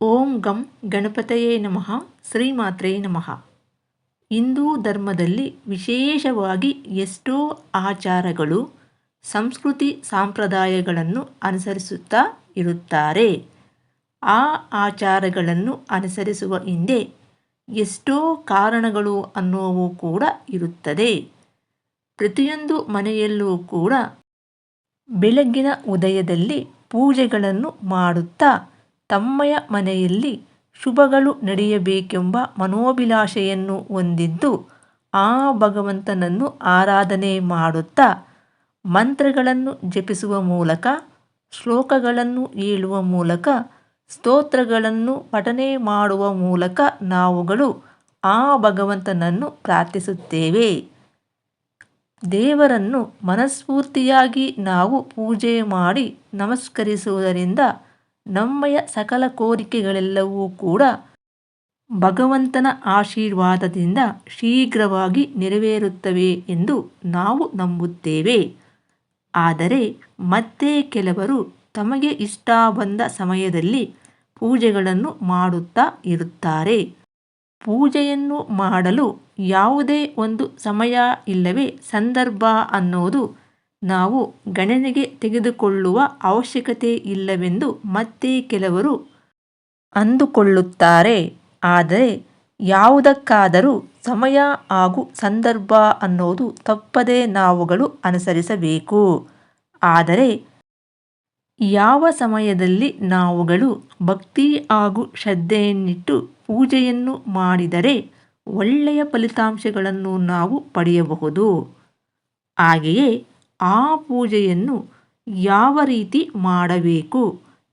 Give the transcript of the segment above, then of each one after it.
ಓಂ ಗಂ ಗಣಪತಯೇ ನಮಃ, ಶ್ರೀಮಾತ್ರೇ ನಮಃ. ಹಿಂದೂ ಧರ್ಮದಲ್ಲಿ ವಿಶೇಷವಾಗಿ ಎಷ್ಟೋ ಆಚಾರಗಳು, ಸಂಸ್ಕೃತಿ ಸಾಂಪ್ರದಾಯಗಳನ್ನು ಅನುಸರಿಸುತ್ತಾ ಇರುತ್ತಾರೆ. ಆ ಆಚಾರಗಳನ್ನು ಅನುಸರಿಸುವ ಹಿಂದೆ ಎಷ್ಟೋ ಕಾರಣಗಳು ಅನ್ನುವು ಕೂಡ ಇರುತ್ತದೆ. ಪ್ರತಿಯೊಂದು ಮನೆಯಲ್ಲೂ ಕೂಡ ಬೆಳಗ್ಗಿನ ಉದಯದಲ್ಲಿ ಪೂಜೆಗಳನ್ನು ಮಾಡುತ್ತಾ ತಮ್ಮಯ ಮನೆಯಲ್ಲಿ ಶುಭಗಳು ನಡೆಯಬೇಕೆಂಬ ಮನೋಭಿಲಾಷೆಯನ್ನು ಹೊಂದಿದ್ದು, ಆ ಭಗವಂತನನ್ನು ಆರಾಧನೆ ಮಾಡುತ್ತಾ ಮಂತ್ರಗಳನ್ನು ಜಪಿಸುವ ಮೂಲಕ, ಶ್ಲೋಕಗಳನ್ನು ಹೇಳುವ ಮೂಲಕ, ಸ್ತೋತ್ರಗಳನ್ನು ಪಠನೆ ಮಾಡುವ ಮೂಲಕ ನಾವುಗಳು ಆ ಭಗವಂತನನ್ನು ಪ್ರಾರ್ಥಿಸುತ್ತೇವೆ. ದೇವರನ್ನು ಮನಸ್ಫೂರ್ತಿಯಾಗಿ ನಾವು ಪೂಜೆ ಮಾಡಿ ನಮಸ್ಕರಿಸುವುದರಿಂದ ನಮ್ಮಯ ಸಕಲ ಕೋರಿಕೆಗಳೆಲ್ಲವೂ ಕೂಡ ಭಗವಂತನ ಆಶೀರ್ವಾದದಿಂದ ಶೀಘ್ರವಾಗಿ ನೆರವೇರುತ್ತವೆ ಎಂದು ನಾವು ನಂಬುತ್ತೇವೆ. ಆದರೆ ಮತ್ತೆ ಕೆಲವರು ತಮಗೆ ಇಷ್ಟ ಬಂದ ಸಮಯದಲ್ಲಿ ಪೂಜೆಗಳನ್ನು ಮಾಡುತ್ತಾ ಇರುತ್ತಾರೆ. ಪೂಜೆಯನ್ನು ಮಾಡಲು ಯಾವುದೇ ಒಂದು ಸಮಯ ಇಲ್ಲವೇ ಸಂದರ್ಭ ಅನ್ನೋದು ನಾವು ಗಣನೆಗೆ ತೆಗೆದುಕೊಳ್ಳುವ ಅವಶ್ಯಕತೆ ಇಲ್ಲವೆಂದು ಮತ್ತೆ ಕೆಲವರು ಅಂದುಕೊಳ್ಳುತ್ತಾರೆ. ಆದರೆ ಯಾವುದಕ್ಕಾದರೂ ಸಮಯ ಹಾಗೂ ಸಂದರ್ಭ ಅನ್ನೋದು ತಪ್ಪದೇ ನಾವುಗಳು ಅನುಸರಿಸಬೇಕು. ಆದರೆ ಯಾವ ಸಮಯದಲ್ಲಿ ನಾವುಗಳು ಭಕ್ತಿ ಹಾಗೂ ಶ್ರದ್ಧೆಯನ್ನಿಟ್ಟು ಪೂಜೆಯನ್ನು ಮಾಡಿದರೆ ಒಳ್ಳೆಯ ಫಲಿತಾಂಶಗಳನ್ನು ನಾವು ಪಡೆಯಬಹುದು. ಹಾಗೆಯೇ ಆ ಪೂಜೆಯನ್ನು ಯಾವ ರೀತಿ ಮಾಡಬೇಕು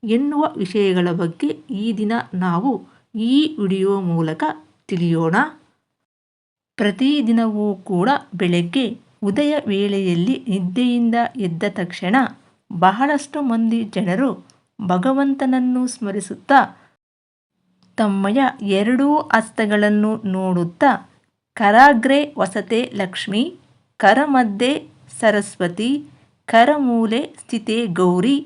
ಎನ್ನುವ ವಿಷಯಗಳ ಬಗ್ಗೆ ಈ ದಿನ ನಾವು ಈ ವಿಡಿಯೋ ಮೂಲಕ ತಿಳಿಯೋಣ. ಪ್ರತಿದಿನವೂ ಕೂಡ ಬೆಳಗ್ಗೆ ಉದಯ ವೇಳೆಯಲ್ಲಿ ನಿದ್ದೆಯಿಂದ ಎದ್ದ ತಕ್ಷಣ ಬಹಳಷ್ಟು ಮಂದಿ ಜನರು ಭಗವಂತನನ್ನು ಸ್ಮರಿಸುತ್ತಾ ತಮ್ಮಯ ಎರಡೂ ಅಸ್ತಗಳನ್ನು ನೋಡುತ್ತಾ ಕರಾಗ್ರೆ ವಸತೆ ಲಕ್ಷ್ಮಿ ಕರಮಧ್ಯೆ ಸರಸ್ವತಿ, ಕರಮೂಲೆ ಸ್ಥಿತೆ ಗೌರಿ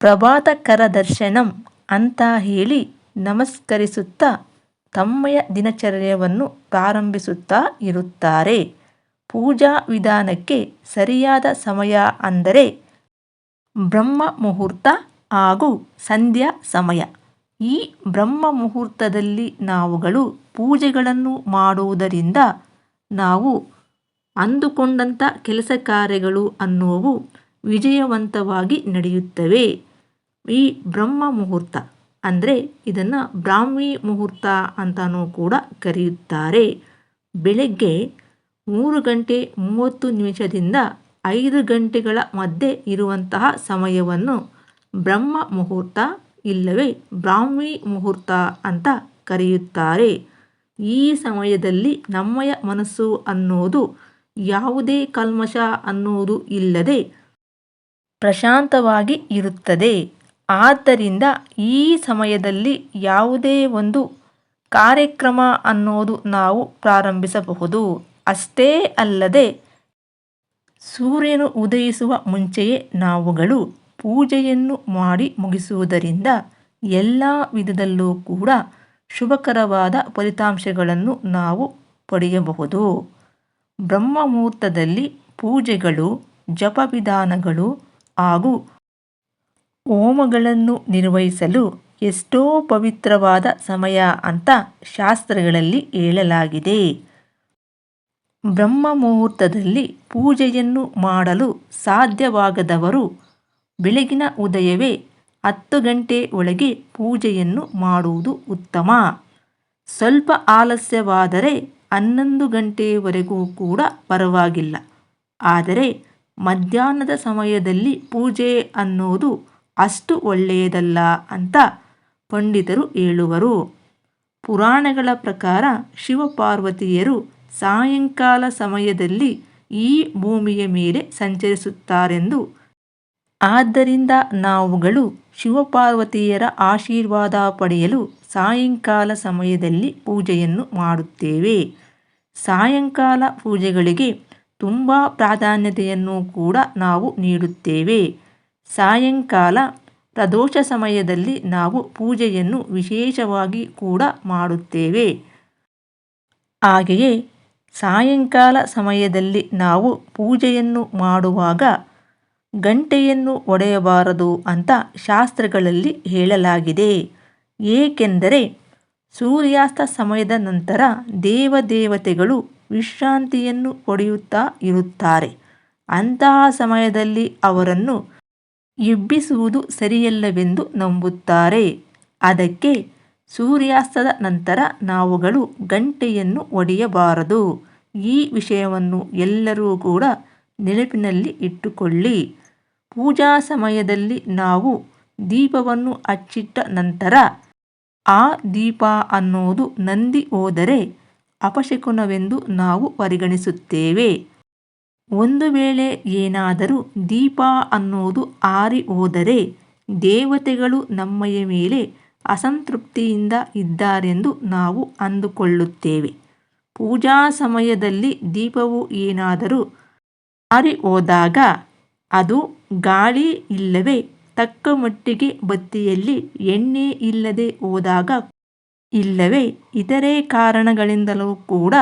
ಪ್ರಭಾತಕರ ದರ್ಶನಂ ಅಂತ ಹೇಳಿ ನಮಸ್ಕರಿಸುತ್ತಾ ತಮ್ಮಯ ದಿನಚರ್ಯವನ್ನು ಪ್ರಾರಂಭಿಸುತ್ತಾ ಇರುತ್ತಾರೆ. ಪೂಜಾ ವಿಧಾನಕ್ಕೆ ಸರಿಯಾದ ಸಮಯ ಅಂದರೆ ಬ್ರಹ್ಮ ಮುಹೂರ್ತ ಹಾಗೂ ಸಂಧ್ಯಾ ಸಮಯ. ಈ ಬ್ರಹ್ಮ ಮುಹೂರ್ತದಲ್ಲಿ ನಾವುಗಳು ಪೂಜೆಗಳನ್ನು ಮಾಡುವುದರಿಂದ ನಾವು ಅಂದುಕೊಂಡಂಥ ಕೆಲಸ ಕಾರ್ಯಗಳು ಅನ್ನುವು ವಿಜಯವಂತವಾಗಿ ನಡೆಯುತ್ತವೆ. ಈ ಬ್ರಹ್ಮ ಮುಹೂರ್ತ ಅಂದರೆ ಇದನ್ನು ಬ್ರಾಹ್ಮಿ ಮುಹೂರ್ತ ಅಂತಲೂ ಕೂಡ ಕರೆಯುತ್ತಾರೆ. ಬೆಳಗ್ಗೆ ಮೂರು ಗಂಟೆ ಮೂವತ್ತು ನಿಮಿಷದಿಂದ ಐದು ಗಂಟೆಗಳ ಮಧ್ಯೆ ಇರುವಂತಹ ಸಮಯವನ್ನು ಬ್ರಹ್ಮ ಮುಹೂರ್ತ ಇಲ್ಲವೇ ಬ್ರಾಹ್ಮಿ ಮುಹೂರ್ತ ಅಂತ ಕರೆಯುತ್ತಾರೆ. ಈ ಸಮಯದಲ್ಲಿ ನಮ್ಮಯ ಮನಸ್ಸು ಅನ್ನೋದು ಯಾವುದೇ ಕಲ್ಮಶ ಅನ್ನುವುದು ಇಲ್ಲದೆ ಪ್ರಶಾಂತವಾಗಿ ಇರುತ್ತದೆ. ಆದ್ದರಿಂದ ಈ ಸಮಯದಲ್ಲಿ ಯಾವುದೇ ಒಂದು ಕಾರ್ಯಕ್ರಮ ಅನ್ನೋದು ನಾವು ಪ್ರಾರಂಭಿಸಬಹುದು. ಅಷ್ಟೇ ಅಲ್ಲದೆ ಸೂರ್ಯನು ಉದಯಿಸುವ ಮುಂಚೆಯೇ ನಾವುಗಳು ಪೂಜೆಯನ್ನು ಮಾಡಿ ಮುಗಿಸುವುದರಿಂದ ಎಲ್ಲ ವಿಧದಲ್ಲೂ ಕೂಡ ಶುಭಕರವಾದ ಫಲಿತಾಂಶಗಳನ್ನು ನಾವು ಪಡೆಯಬಹುದು. ಬ್ರಹ್ಮ ಮುಹೂರ್ತದಲ್ಲಿ ಪೂಜೆಗಳು, ಜಪವಿಧಾನಗಳು ಹಾಗೂ ಹೋಮಗಳನ್ನು ನಿರ್ವಹಿಸಲು ಎಷ್ಟೋ ಪವಿತ್ರವಾದ ಸಮಯ ಅಂತ ಶಾಸ್ತ್ರಗಳಲ್ಲಿ ಹೇಳಲಾಗಿದೆ. ಬ್ರಹ್ಮ ಮುಹೂರ್ತದಲ್ಲಿ ಪೂಜೆಯನ್ನು ಮಾಡಲು ಸಾಧ್ಯವಾಗದವರು ಬೆಳಗಿನ ಉದಯವೇ ಹತ್ತು ಗಂಟೆ ಒಳಗೆ ಪೂಜೆಯನ್ನು ಮಾಡುವುದು ಉತ್ತಮ. ಸ್ವಲ್ಪ ಆಲಸ್ಯವಾದರೆ ಹನ್ನೊಂದು ಗಂಟೆಯವರೆಗೂ ಕೂಡ ಪರವಾಗಿಲ್ಲ. ಆದರೆ ಮಧ್ಯಾಹ್ನದ ಸಮಯದಲ್ಲಿ ಪೂಜೆ ಅನ್ನೋದು ಅಷ್ಟು ಒಳ್ಳೆಯದಲ್ಲ ಅಂತ ಪಂಡಿತರು ಹೇಳುವರು. ಪುರಾಣಗಳ ಪ್ರಕಾರ ಶಿವಪಾರ್ವತಿಯರು ಸಾಯಂಕಾಲ ಸಮಯದಲ್ಲಿ ಈ ಭೂಮಿಯ ಮೇಲೆ ಸಂಚರಿಸುತ್ತಾರೆಂದು. ಆದ್ದರಿಂದ ನಾವುಗಳು ಶಿವಪಾರ್ವತಿಯರ ಆಶೀರ್ವಾದ ಪಡೆಯಲು ಸಾಯಂಕಾಲ ಸಮಯದಲ್ಲಿ ಪೂಜೆಯನ್ನು ಮಾಡುತ್ತೇವೆ. ಸಾಯಂಕಾಲ ಪೂಜೆಗಳಿಗೆ ತುಂಬ ಪ್ರಾಧಾನ್ಯತೆಯನ್ನು ಕೂಡ ನಾವು ನೀಡುತ್ತೇವೆ. ಸಾಯಂಕಾಲ ಪ್ರದೋಷ ಸಮಯದಲ್ಲಿ ನಾವು ಪೂಜೆಯನ್ನು ವಿಶೇಷವಾಗಿ ಕೂಡ ಮಾಡುತ್ತೇವೆ. ಹಾಗೆಯೇ ಸಾಯಂಕಾಲ ಸಮಯದಲ್ಲಿ ನಾವು ಪೂಜೆಯನ್ನು ಮಾಡುವಾಗ ಗಂಟೆಯನ್ನು ಒಡೆಯಬಾರದು ಅಂತ ಶಾಸ್ತ್ರಗಳಲ್ಲಿ ಹೇಳಲಾಗಿದೆ. ಏಕೆಂದರೆ ಸೂರ್ಯಾಸ್ತ ಸಮಯದ ನಂತರ ದೇವದೇವತೆಗಳು ವಿಶ್ರಾಂತಿಯನ್ನು ಪಡೆಯುತ್ತಾ ಇರುತ್ತಾರೆ. ಅಂತಹ ಸಮಯದಲ್ಲಿ ಅವರನ್ನು ಎಬ್ಬಿಸುವುದು ಸರಿಯಲ್ಲವೆಂದು ನಂಬುತ್ತಾರೆ. ಅದಕ್ಕೆ ಸೂರ್ಯಾಸ್ತದ ನಂತರ ನಾವುಗಳು ಗಂಟೆಯನ್ನು ಒಡೆಯಬಾರದು. ಈ ವಿಷಯವನ್ನು ಎಲ್ಲರೂ ಕೂಡ ನೆನಪಿನಲ್ಲಿ ಇಟ್ಟುಕೊಳ್ಳಿ. ಪೂಜಾ ಸಮಯದಲ್ಲಿ ನಾವು ದೀಪವನ್ನು ಹಚ್ಚಿಟ್ಟ ನಂತರ ಆ ದೀಪ ಅನ್ನೋದು ನಂದಿ ಹೋದರೆ ಅಪಶಕುನವೆಂದು ನಾವು ಪರಿಗಣಿಸುತ್ತೇವೆ. ಒಂದು ವೇಳೆ ಏನಾದರೂ ದೀಪ ಅನ್ನೋದು ಆರಿ ಹೋದರೆ ದೇವತೆಗಳು ನಮ್ಮಯ ಮೇಲೆ ಅಸಂತೃಪ್ತಿಯಿಂದ ಇದ್ದಾರೆಂದು ನಾವು ಅಂದುಕೊಳ್ಳುತ್ತೇವೆ. ಪೂಜಾ ಸಮಯದಲ್ಲಿ ದೀಪವು ಏನಾದರೂ ಆರಿ ಹೋದಾಗ ಅದು ಗಾಳಿ ಇಲ್ಲವೇ? ತಕ್ಕ ಮಟ್ಟಿಗೆ ಬತ್ತಿಯಲ್ಲಿ ಎಣ್ಣೆ ಇಲ್ಲದೆ ಹೋದಾಗ ಇಲ್ಲವೇ ಇತರೆ ಕಾರಣಗಳಿಂದಲೂ ಕೂಡ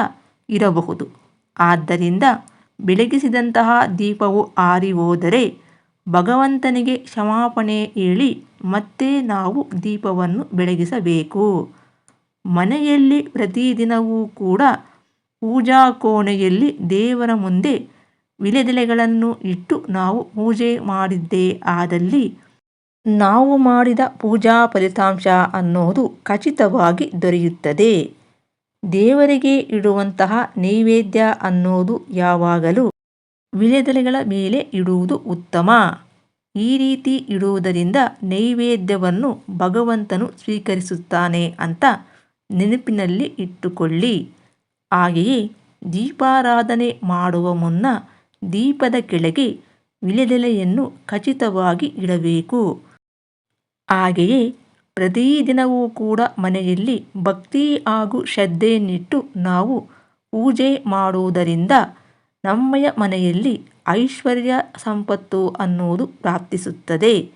ಇರಬಹುದು. ಆದ್ದರಿಂದ ಬೆಳಗಿಸಿದಂತಹ ದೀಪವು ಆರಿ ಹೋದರೆ ಭಗವಂತನಿಗೆ ಕ್ಷಮಾಪಣೆ ಹೇಳಿ ಮತ್ತೆ ನಾವು ದೀಪವನ್ನು ಬೆಳಗಿಸಬೇಕು. ಮನೆಯಲ್ಲಿ ಪ್ರತಿದಿನವೂ ಕೂಡ ಪೂಜಾ ಕೋಣೆಯಲ್ಲಿ ದೇವರ ಮುಂದೆ ವಿಳೆದೆಲೆಗಳನ್ನು ಇಟ್ಟು ನಾವು ಪೂಜೆ ಮಾಡಿದ್ದೇ ಆದಲ್ಲಿ ನಾವು ಮಾಡಿದ ಪೂಜಾ ಫಲಿತಾಂಶ ಅನ್ನೋದು ಖಚಿತವಾಗಿ ದೊರೆಯುತ್ತದೆ. ದೇವರಿಗೆ ಇಡುವಂತಹ ನೈವೇದ್ಯ ಅನ್ನೋದು ಯಾವಾಗಲೂ ವಿಳೆದೆಲೆಗಳ ಮೇಲೆ ಇಡುವುದು ಉತ್ತಮ. ಈ ರೀತಿ ಇಡುವುದರಿಂದ ನೈವೇದ್ಯವನ್ನು ಭಗವಂತನು ಸ್ವೀಕರಿಸುತ್ತಾನೆ ಅಂತ ನೆನಪಿನಲ್ಲಿ ಇಟ್ಟುಕೊಳ್ಳಿ. ಹಾಗೆಯೇ ದೀಪಾರಾಧನೆ ಮಾಡುವ ಮುನ್ನ ದೀಪದ ಕೆಳಗೆ ವಿಳೆದೆಲೆಯನ್ನು ಖಚಿತವಾಗಿ ಇಡಬೇಕು. ಹಾಗೆಯೇ ಪ್ರತಿದಿನವೂ ಕೂಡ ಮನೆಯಲ್ಲಿ ಭಕ್ತಿ ಹಾಗೂ ಶ್ರದ್ಧೆಯನ್ನಿಟ್ಟು ನಾವು ಪೂಜೆ ಮಾಡುವುದರಿಂದ ನಮ್ಮಯ ಮನೆಯಲ್ಲಿ ಐಶ್ವರ್ಯ ಸಂಪತ್ತು ಅನ್ನುವುದು ಪ್ರಾಪ್ತಿಸುತ್ತದೆ.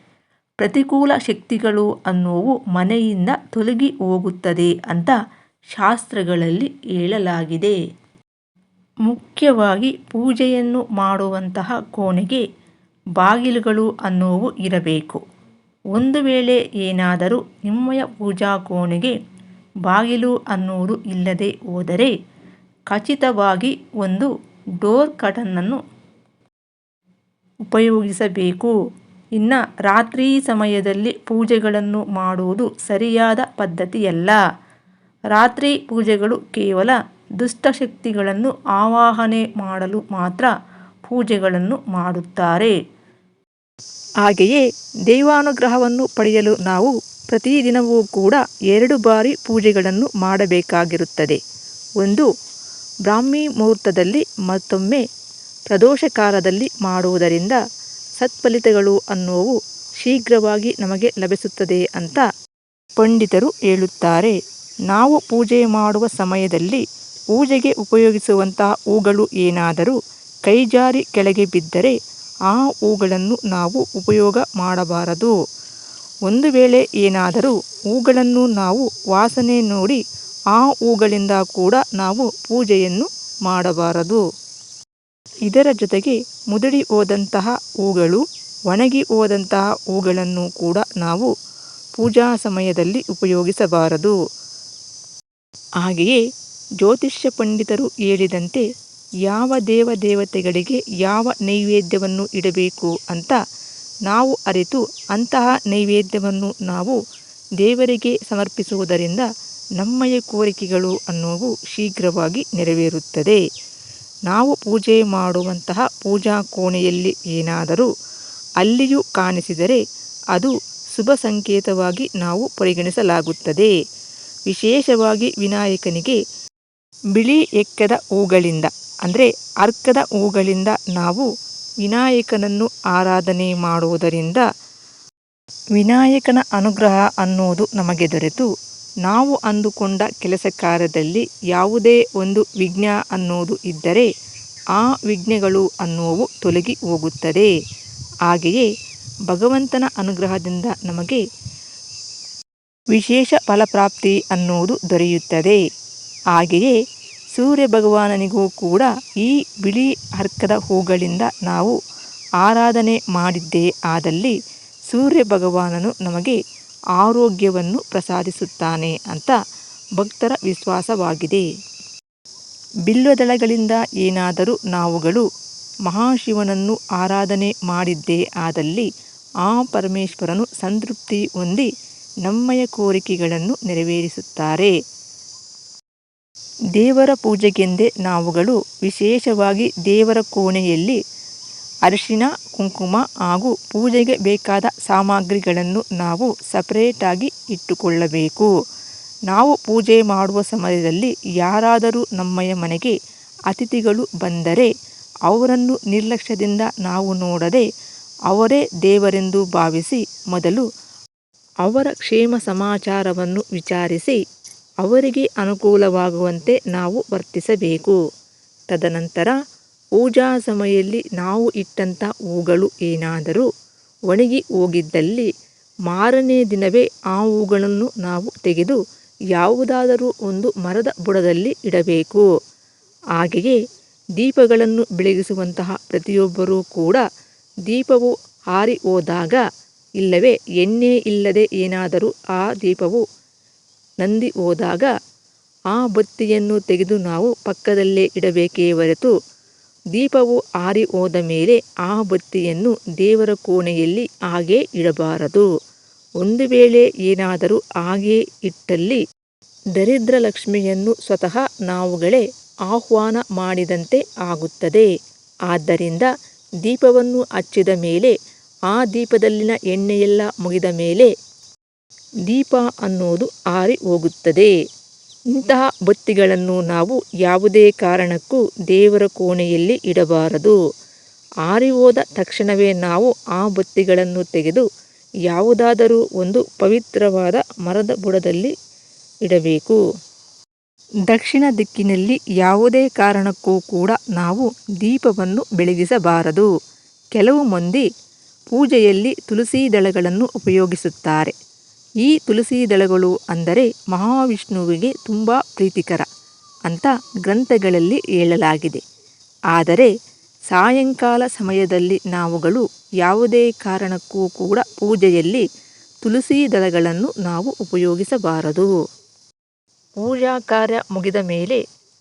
ಪ್ರತಿಕೂಲ ಶಕ್ತಿಗಳು ಅನ್ನುವು ಮನೆಯಿಂದ ತೊಲಗಿ ಹೋಗುತ್ತದೆ ಅಂತ ಶಾಸ್ತ್ರಗಳಲ್ಲಿ ಹೇಳಲಾಗಿದೆ. ಮುಖ್ಯವಾಗಿ ಪೂಜೆಯನ್ನು ಮಾಡುವಂತಹ ಕೋಣೆಗೆ ಬಾಗಿಲುಗಳು ಅನ್ನುವು ಇರಬೇಕು. ಒಂದು ವೇಳೆ ಏನಾದರೂ ನಿಮ್ಮಯ ಪೂಜಾ ಕೋಣೆಗೆ ಬಾಗಿಲು ಅನ್ನುವುದು ಇಲ್ಲದೆ ಹೋದರೆ ಖಚಿತವಾಗಿ ಒಂದು ಡೋರ್ ಕಟನನ್ನು ಉಪಯೋಗಿಸಬೇಕು. ಇನ್ನು ರಾತ್ರಿ ಸಮಯದಲ್ಲಿ ಪೂಜೆಗಳನ್ನು ಮಾಡುವುದು ಸರಿಯಾದ ಪದ್ಧತಿಯಲ್ಲ. ರಾತ್ರಿ ಪೂಜೆಗಳು ಕೇವಲ ದುಷ್ಟಶಕ್ತಿಗಳನ್ನು ಆವಾಹನೆ ಮಾಡಲು ಮಾತ್ರ ಪೂಜೆಗಳನ್ನು ಮಾಡುತ್ತಾರೆ. ಹಾಗೆಯೇ ದೈವಾನುಗ್ರಹವನ್ನು ಪಡೆಯಲು ನಾವು ಪ್ರತಿದಿನವೂ ಕೂಡ ಎರಡು ಬಾರಿ ಪೂಜೆಗಳನ್ನು ಮಾಡಬೇಕಾಗಿರುತ್ತದೆ. ಒಂದು, ಬ್ರಾಹ್ಮಿ ಮುಹೂರ್ತದಲ್ಲಿ ಮತ್ತೊಮ್ಮೆ ಪ್ರದೋಷ ಕಾಲದಲ್ಲಿ ಮಾಡುವುದರಿಂದ ಸತ್ಫಲಿತಗಳು ಅನ್ನುವು ಶೀಘ್ರವಾಗಿ ನಮಗೆ ಲಭಿಸುತ್ತದೆ ಅಂತ ಪಂಡಿತರು ಹೇಳುತ್ತಾರೆ. ನಾವು ಪೂಜೆ ಮಾಡುವ ಸಮಯದಲ್ಲಿ ಪೂಜೆಗೆ ಉಪಯೋಗಿಸುವಂತಹ ಹೂಗಳು ಏನಾದರೂ ಕೈಜಾರಿ ಕೆಳಗೆ ಬಿದ್ದರೆ ಆ ಹೂಗಳನ್ನು ನಾವು ಉಪಯೋಗ ಮಾಡಬಾರದು. ಒಂದು ವೇಳೆ ಏನಾದರೂ ಹೂಗಳನ್ನು ನಾವು ವಾಸನೆ ನೋಡಿ ಆ ಹೂಗಳಿಂದ ಕೂಡ ನಾವು ಪೂಜೆಯನ್ನು ಮಾಡಬಾರದು. ಇದರ ಜೊತೆಗೆ ಮುದುಡಿ ಹೋದಂತಹ ಹೂಗಳು, ಒಣಗಿ ಹೋದಂತಹ ಹೂಗಳನ್ನು ಕೂಡ ನಾವು ಪೂಜಾ ಸಮಯದಲ್ಲಿ ಉಪಯೋಗಿಸಬಾರದು. ಹಾಗೆಯೇ ಜ್ಯೋತಿಷ್ಯ ಪಂಡಿತರು ಹೇಳಿದಂತೆ ಯಾವ ದೇವ ದೇವತೆಗಳಿಗೆ ಯಾವ ನೈವೇದ್ಯವನ್ನು ಇಡಬೇಕು ಅಂತ ನಾವು ಅರಿತು ಅಂತಹ ನೈವೇದ್ಯವನ್ನು ನಾವು ದೇವರಿಗೆ ಸಮರ್ಪಿಸುವುದರಿಂದ ನಮ್ಮಯ ಕೋರಿಕೆಗಳು ಅನ್ನುವು ಶೀಘ್ರವಾಗಿ ನೆರವೇರುತ್ತದೆ. ನಾವು ಪೂಜೆ ಮಾಡುವಂತಹ ಪೂಜಾ ಕೋಣೆಯಲ್ಲಿ ಏನಾದರೂ ಅಲ್ಲಿಯೂ ಕಾಣಿಸಿದರೆ ಅದು ಶುಭ ಸಂಕೇತವಾಗಿ ನಾವು ಪರಿಗಣಿಸಲಾಗುತ್ತದೆ. ವಿಶೇಷವಾಗಿ ವಿನಾಯಕನಿಗೆ ಬಿಳಿ ಎಕ್ಕದ ಹೂಗಳಿಂದ, ಅಂದರೆ ಅರ್ಕದ ಹೂಗಳಿಂದ ನಾವು ವಿನಾಯಕನನ್ನು ಆರಾಧನೆ ಮಾಡುವುದರಿಂದ ವಿನಾಯಕನ ಅನುಗ್ರಹ ಅನ್ನೋದು ನಮಗೆ ದೊರೆತು. ನಾವು ಅಂದುಕೊಂಡ ಕೆಲಸ ಕಾರ್ಯದಲ್ಲಿ ಯಾವುದೇ ಒಂದು ವಿಘ್ನ ಅನ್ನೋದು ಇದ್ದರೆ ಆ ವಿಘ್ನಗಳು ಅನ್ನುವು ತೊಲಗಿ ಹೋಗುತ್ತದೆ. ಹಾಗೆಯೇ ಭಗವಂತನ ಅನುಗ್ರಹದಿಂದ ನಮಗೆ ವಿಶೇಷ ಫಲಪ್ರಾಪ್ತಿ ಅನ್ನುವುದು ದೊರೆಯುತ್ತದೆ. ಹಾಗೆಯೇ ಸೂರ್ಯ ಭಗವಾನನಿಗೂ ಕೂಡ ಈ ಬಿಳಿ ಅರ್ಕದ ಹೂಗಳಿಂದ ನಾವು ಆರಾಧನೆ ಮಾಡಿದ್ದೇ ಆದಲ್ಲಿ ಸೂರ್ಯ ಭಗವಾನನು ನಮಗೆ ಆರೋಗ್ಯವನ್ನು ಪ್ರಸಾದಿಸುತ್ತಾನೆ ಅಂತ ಭಕ್ತರ ವಿಶ್ವಾಸವಾಗಿದೆ. ಬಿಲ್ವದಳಗಳಿಂದ ಏನಾದರೂ ನಾವುಗಳು ಮಹಾಶಿವನನ್ನು ಆರಾಧನೆ ಮಾಡಿದ್ದೇ ಆದಲ್ಲಿ ಆ ಪರಮೇಶ್ವರನು ಸಂತೃಪ್ತಿ ಹೊಂದಿ ನಮ್ಮಯ ಕೋರಿಕೆಗಳನ್ನು ನೆರವೇರಿಸುತ್ತಾರೆ. ದೇವರ ಪೂಜೆಗೆಂದೇ ನಾವುಗಳು ವಿಶೇಷವಾಗಿ ದೇವರ ಕೋಣೆಯಲ್ಲಿ ಅರಿಶಿನ, ಕುಂಕುಮ ಹಾಗೂ ಪೂಜೆಗೆ ಬೇಕಾದ ಸಾಮಗ್ರಿಗಳನ್ನು ನಾವು ಸಪರೇಟಾಗಿ ಇಟ್ಟುಕೊಳ್ಳಬೇಕು. ನಾವು ಪೂಜೆ ಮಾಡುವ ಸಮಯದಲ್ಲಿ ಯಾರಾದರೂ ನಮ್ಮಯ ಮನೆಗೆ ಅತಿಥಿಗಳು ಬಂದರೆ ಅವರನ್ನು ನಿರ್ಲಕ್ಷ್ಯದಿಂದ ನಾವು ನೋಡದೆ ಅವರೇ ದೇವರೆಂದು ಭಾವಿಸಿ ಮೊದಲು ಅವರ ಕ್ಷೇಮ ಸಮಾಚಾರವನ್ನು ವಿಚಾರಿಸಿ ಅವರಿಗೆ ಅನುಕೂಲವಾಗುವಂತೆ ನಾವು ವರ್ತಿಸಬೇಕು. ತದನಂತರ ಪೂಜಾ ಸಮಯದಲ್ಲಿ ನಾವು ಇಟ್ಟಂಥ ಹೂಗಳು ಏನಾದರೂ ಒಣಗಿ ಹೋಗಿದ್ದಲ್ಲಿ ಮಾರನೇ ದಿನವೇ ಆ ಹೂಗಳನ್ನು ನಾವು ತೆಗೆದು ಯಾವುದಾದರೂ ಒಂದು ಮರದ ಬುಡದಲ್ಲಿ ಇಡಬೇಕು. ಹಾಗೆಯೇ ದೀಪಗಳನ್ನು ಬೆಳಗಿಸುವಂತಹ ಪ್ರತಿಯೊಬ್ಬರೂ ಕೂಡ ದೀಪವು ಹಾರಿ ಹೋದಾಗ ಇಲ್ಲವೇ ಎಣ್ಣೆ ಇಲ್ಲದೆ ಏನಾದರೂ ಆ ದೀಪವು ನಂದಿ ಹೋದಾಗ, ಆ ಬತ್ತಿಯನ್ನು ತೆಗೆದು ನಾವು ಪಕ್ಕದಲ್ಲೇ ಇಡಬೇಕೇ ಹೊರತು, ದೀಪವು ಆರಿ ಹೋದ ಮೇಲೆ ಆ ಬತ್ತಿಯನ್ನು ದೇವರ ಕೋಣೆಯಲ್ಲಿ ಹಾಗೇ ಇಡಬಾರದು. ಒಂದು ವೇಳೆ ಏನಾದರೂ ಹಾಗೇ ಇಟ್ಟಲ್ಲಿ ದರಿದ್ರ ಲಕ್ಷ್ಮಿಯನ್ನು ಸ್ವತಃ ನಾವುಗಳೇ ಆಹ್ವಾನ ಮಾಡಿದಂತೆ ಆಗುತ್ತದೆ. ಆದ್ದರಿಂದ ದೀಪವನ್ನು ಹಚ್ಚಿದ ಮೇಲೆ, ಆ ದೀಪದಲ್ಲಿನ ಎಣ್ಣೆಯೆಲ್ಲ ಮುಗಿದ ಮೇಲೆ ದೀಪ ಅನ್ನೋದು ಆರಿ ಹೋಗುತ್ತದೆ. ಇಂತಹ ಬತ್ತಿಗಳನ್ನು ನಾವು ಯಾವುದೇ ಕಾರಣಕ್ಕೂ ದೇವರ ಕೋಣೆಯಲ್ಲಿ ಇಡಬಾರದು. ಆರಿ ಹೋದ ತಕ್ಷಣವೇ ನಾವು ಆ ಬತ್ತಿಗಳನ್ನು ತೆಗೆದು ಯಾವುದಾದರೂ ಒಂದು ಪವಿತ್ರವಾದ ಮರದ ಬುಡದಲ್ಲಿ ಇಡಬೇಕು. ದಕ್ಷಿಣ ದಿಕ್ಕಿನಲ್ಲಿ ಯಾವುದೇ ಕಾರಣಕ್ಕೂ ಕೂಡ ನಾವು ದೀಪವನ್ನು ಬೆಳಗಿಸಬಾರದು. ಕೆಲವು ಮಂದಿ ಪೂಜೆಯಲ್ಲಿ ತುಳಸಿ ದಳಗಳನ್ನು ಉಪಯೋಗಿಸುತ್ತಾರೆ. ಈ ತುಳಸಿ ದಳಗಳು ಅಂದರೆ ಮಹಾವಿಷ್ಣುವಿಗೆ ತುಂಬ ಪ್ರೀತಿಕರ ಅಂತ ಗ್ರಂಥಗಳಲ್ಲಿ ಹೇಳಲಾಗಿದೆ. ಆದರೆ ಸಾಯಂಕಾಲ ಸಮಯದಲ್ಲಿ ನಾವುಗಳು ಯಾವುದೇ ಕಾರಣಕ್ಕೂ ಕೂಡ ಪೂಜೆಯಲ್ಲಿ ತುಳಸಿ ದಳಗಳನ್ನು ನಾವು ಉಪಯೋಗಿಸಬಾರದು. ಪೂಜಾ ಕಾರ್ಯ ಮುಗಿದ ಮೇಲೆ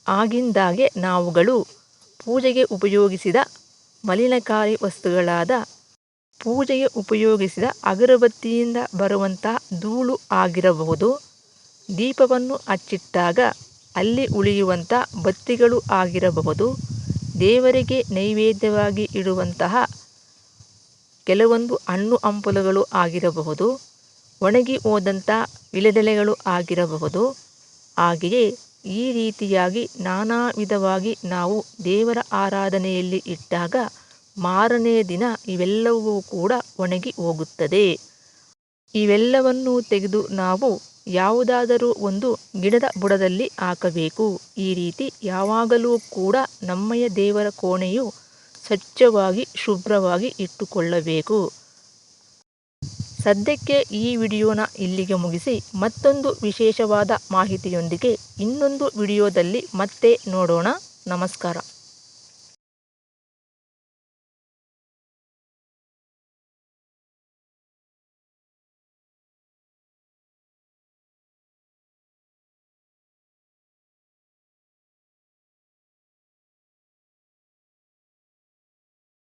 ಆಗಿಂದಾಗೆ ನಾವುಗಳು ಪೂಜೆಗೆ ಉಪಯೋಗಿಸಿದ ಮಲಿನಕಾರಿ ವಸ್ತುಗಳಾದ ಪೂಜೆಗೆ ಉಪಯೋಗಿಸಿದ ಅಗರಬತ್ತಿಯಿಂದ ಬರುವಂತಹ ಧೂಳು ಆಗಿರಬಹುದು. ದೀಪವನ್ನು ಹಚ್ಚಿಟ್ಟಾಗ ಅಲ್ಲಿ ಉಳಿಯುವಂಥ ಬತ್ತಿಗಳು ಆಗಿರಬಹುದು. ದೇವರಿಗೆ ನೈವೇದ್ಯವಾಗಿ ಇಡುವಂತಹ ಕೆಲವೊಂದು ಹಣ್ಣು ಹಂಪಲುಗಳು ಆಗಿರಬಹುದು. ಒಣಗಿ ಹೋದಂಥ ವಿಳೆದೆಲೆಗಳು ಆಗಿರಬಹುದು. ಹಾಗೆಯೇ ಈ ರೀತಿಯಾಗಿ ನಾನಾ ವಿಧವಾಗಿ ನಾವು ದೇವರ ಆರಾಧನೆಯಲ್ಲಿ ಇಟ್ಟಾಗ ಮಾರನೇ ದಿನ ಇವೆಲ್ಲವೂ ಕೂಡ ಒಣಗಿ ಹೋಗುತ್ತದೆ. ಇವೆಲ್ಲವನ್ನು ತೆಗೆದು ನಾವು ಯಾವುದಾದರೂ ಒಂದು ಗಿಡದ ಬುಡದಲ್ಲಿ ಹಾಕಬೇಕು. ಈ ರೀತಿ ಯಾವಾಗಲೂ ಕೂಡ ನಮ್ಮಯ ದೇವರ ಕೋಣೆಯು ಸ್ವಚ್ಛವಾಗಿ, ಶುಭ್ರವಾಗಿ ಇಟ್ಟುಕೊಳ್ಳಬೇಕು. ಸದ್ಯಕ್ಕೆ ಈ ವಿಡಿಯೋನ ಇಲ್ಲಿಗೆ ಮುಗಿಸಿ, ಮತ್ತೊಂದು ವಿಶೇಷವಾದ ಮಾಹಿತಿಯೊಂದಿಗೆ ಇನ್ನೊಂದು ವಿಡಿಯೋದಲ್ಲಿ ಮತ್ತೆ ನೋಡೋಣ. ನಮಸ್ಕಾರ.